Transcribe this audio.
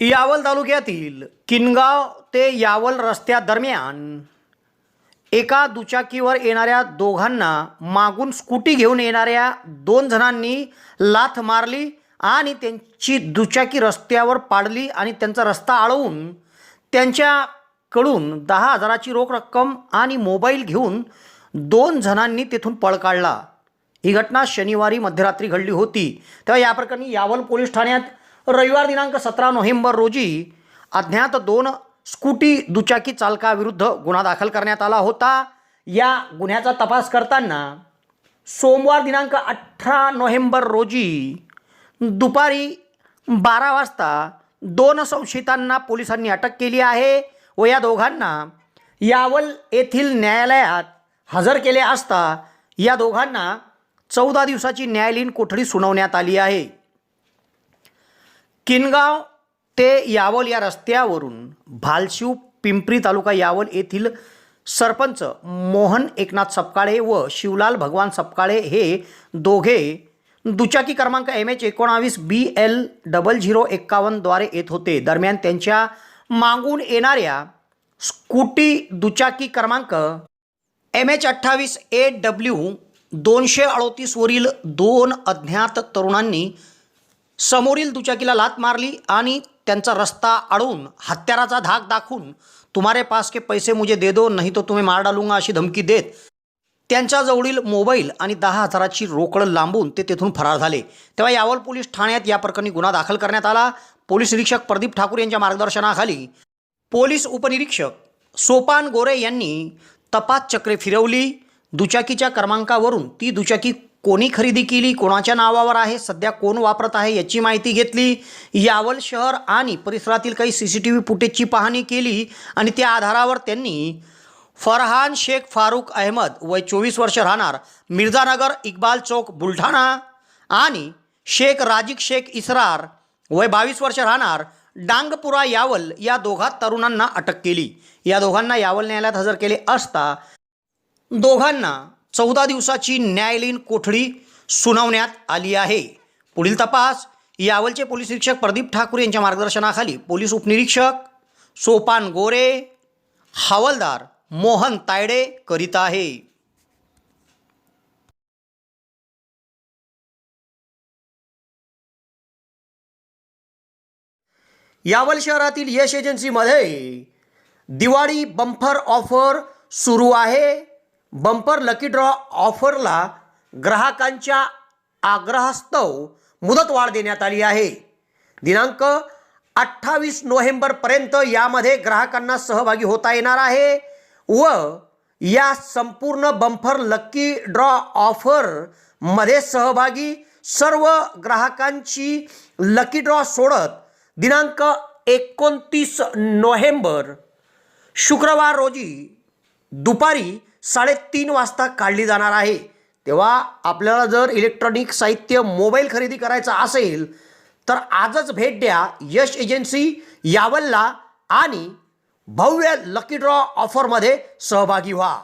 यावल तालुक्यातील किनगाव ते यावल रस्त्यादरम्यान एका दुचाकीवर येणाऱ्या दोघांना मागून स्कूटी घेऊन येणाऱ्या दोन जणांनी लाथ मारली आणि त्यांची दुचाकी रस्त्यावर पाडली आणि त्यांचा रस्ता आळवून त्यांच्याकडून दहा हजाराची रोख रक्कम आणि मोबाईल घेऊन दोन जणांनी तेथून पळ काढला. ही घटना शनिवारी मध्यरात्री घडली होती. तेव्हा या प्रकरणी यावल पोलीस ठाण्यात रविवार दिनांक सतरा नोव्हेंबर रोजी अज्ञात दोन स्कूटी दुचाकी चालकाविरुद्ध गुन्हा दाखल करण्यात आला होता. या गुन्ह्याचा तपास करताना सोमवार दिनांक अठरा नोव्हेंबर रोजी दुपारी बारा वाजता दोन संशयितांना पोलिसांनी अटक केली आहे व या दोघांना यावल येथील न्यायालयात हजर केले असता या दोघांना चौदा दिवसाची न्यायालयीन कोठडी सुनावण्यात आली आहे. किनगाव ते यावल या रस्त्यावरून भालशिव पिंपरी तालुका यावल येथील सरपंच मोहन एकनाथ सपकाळे व शिवलाल भगवान सपकाळे हे दोघे दुचाकी क्रमांक एम एच एकोणावीस बी एल डबल झिरो एक्कावन्नद्वारे येत होते. दरम्यान त्यांच्या मागून येणाऱ्या स्कूटी दुचाकी क्रमांक एम एच अठ्ठावीस ए डब्ल्यू दोनशे अडोतीसवरील दोन अज्ञात तरुणांनी समोरील दुचाकीला लात मारली आणि त्यांचा रस्ता अडवून हत्याराचा धाक दाखवून तुम्हारे पास के पैसे मुझे दे दो नाही तो तुम्ही मार डालूंगा अशी धमकी देत त्यांच्याजवळील मोबाईल आणि दहा हजाराची रोकड लांबून ते तेथून फरार झाले. तेव्हा यावल पोलीस ठाण्यात या प्रकरणी गुन्हा दाखल करण्यात आला. पोलीस निरीक्षक प्रदीप ठाकूर यांच्या मार्गदर्शनाखाली पोलीस उपनिरीक्षक सोपान गोरे यांनी तपास चक्रे फिरवली. दुचाकीच्या क्रमांकावरून ती दुचाकी कोणी खरेदी केली कोणाच्या नावावर आहे सध्या कोण वापरत आहे याची माहिती घेतली. यावल शहर आणि परिसरातील काही सी सी टी व्ही फुटेजची पाहणी केली आणि त्या आधारावर त्यांनी फरहान शेख फारूक अहमद वय चोवीस वर्ष राहणार मिर्झानगर इक्बाल चौक बुलढाणा आणि शेख राजिक शेख इसरार वय बावीस वर्ष राहणार डांगपुरा यावल या दोघा तरुणांना अटक केली. या दोघांना यावल न्यायालयात हजर केले असता दोघांना चौदा दिवसाची न्यायालयीन कोठडी सुनावण्यात आली आहे. पुढील तपास यावलचे पोलीस निरीक्षक प्रदीप ठाकूर यांच्या मार्गदर्शनाखाली पोलीस उपनिरीक्षक सोपान गोरे हवालदार मोहन तायडे करीत आहे. यावल शहरातील यश एजन्सीमध्ये दिवाळी बंफर ऑफर सुरू आहे. बंपर लकी ड्रॉ ऑफरला ग्राहकांच्या आग्रहास्तव मुदतवाढ देण्यात आली आहे. दिनांक अठ्ठावीस नोव्हेंबरपर्यंत यामध्ये ग्राहकांना सहभागी होता येणार आहे व या संपूर्ण बंफर लकी ड्रॉ ऑफरमध्ये सहभागी सर्व ग्राहकांची लकी ड्रॉ सोडत दिनांक एकोणतीस नोव्हेंबर शुक्रवार रोजी दुपारी साडेतीन वाजता काढली जाणार आहे. तेव्हा आपल्याला जर इलेक्ट्रॉनिक साहित्य मोबाईल खरेदी करायचा असेल तर आजच भेट द्या यश एजन्सी यावलला आणि भव्य लकी ड्रॉ ऑफरमध्ये सहभागी व्हा.